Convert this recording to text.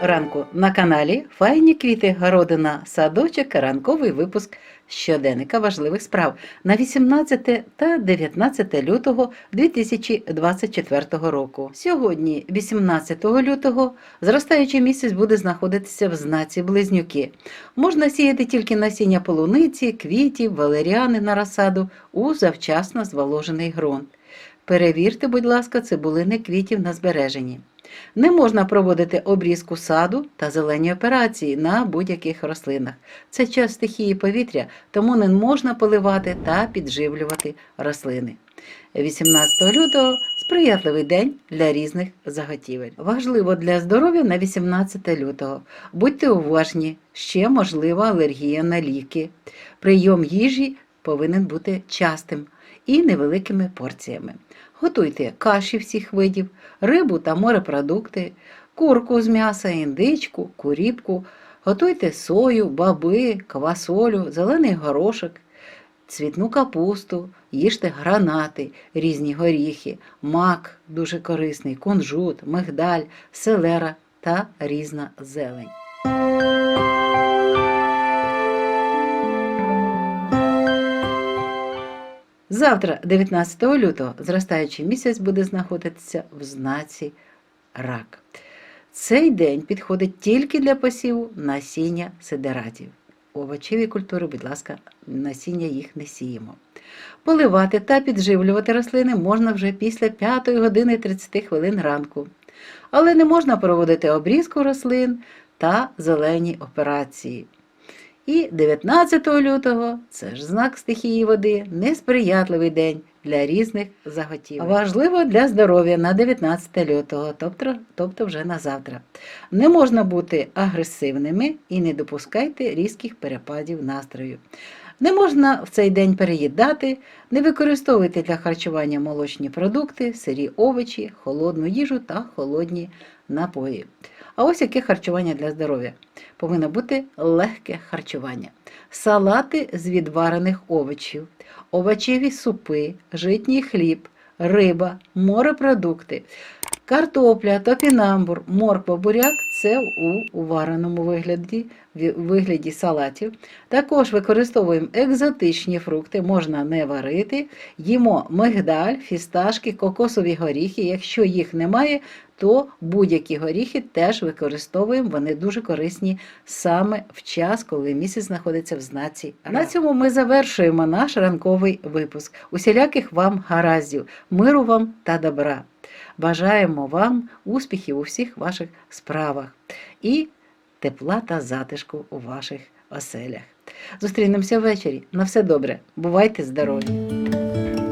ранку на каналі Файні квіти, городина, садочок, ранковий випуск щоденника важливих справ на 18 та 19 лютого 2024 року. Сьогодні, 18 лютого, зростаючий місяць буде знаходитися в знаці близнюки. Можна сіяти тільки насіння полуниці, квітів, валеріани на розсаду у завчасно зволожений ґрунт. Перевірте, будь ласка, цибулини квітів на збереженні. Не можна проводити обрізку саду та зелені операції на будь-яких рослинах. Це час стихії повітря, тому не можна поливати та підживлювати рослини. 18 лютого сприятливий день для різних заготівель. Важливо для здоров'я на 18 лютого. Будьте уважні, ще можлива алергія на ліки. Прийом їжі повинен бути частим і невеликими порціями. Готуйте каші всіх видів, рибу та морепродукти, курку з м'яса, індичку, куріпку, готуйте сою, баби, квасолю, зелений горошок, цвітну капусту, їжте гранати, різні горіхи, мак дуже корисний, кунжут, мигдаль, селера та різна зелень. Завтра, 19 лютого, зростаючий місяць буде знаходитися в знаці рак. Цей день підходить тільки для посіву насіння сидератів. Овочеві культури, будь ласка, насіння їх не сіємо. Поливати та підживлювати рослини можна вже після 5 години 30 хвилин ранку. Але не можна проводити обрізку рослин та зелені операції. І 19 лютого це ж знак стихії води, несприятливий день для різних заготівель. Важливо для здоров'я на 19 лютого, тобто, тобто вже на завтра. Не можна бути агресивними і не допускайте різких перепадів настрою. Не можна в цей день переїдати, не використовуйте для харчування молочні продукти, сирі овочі, холодну їжу та холодні напої. А ось яке харчування для здоров'я. Повинно бути легке харчування. Салати з відварених овочів, овочеві супи, житній хліб, риба, морепродукти, картопля, топінамбур, морква, буряк це у вареному вигляді, вигляді салатів. Також використовуємо екзотичні фрукти, можна не варити, їмо мигдаль, фісташки, кокосові горіхи. Якщо їх немає, то будь-які горіхи теж використовуємо, вони дуже корисні саме в час, коли місяць знаходиться в знаці. На цьому ми завершуємо наш ранковий випуск. Усіляких вам гараздів, миру вам та добра. Бажаємо вам успіхів у всіх ваших справах і тепла та затишку у ваших оселях. Зустрінемося ввечері. На все добре. Бувайте здорові!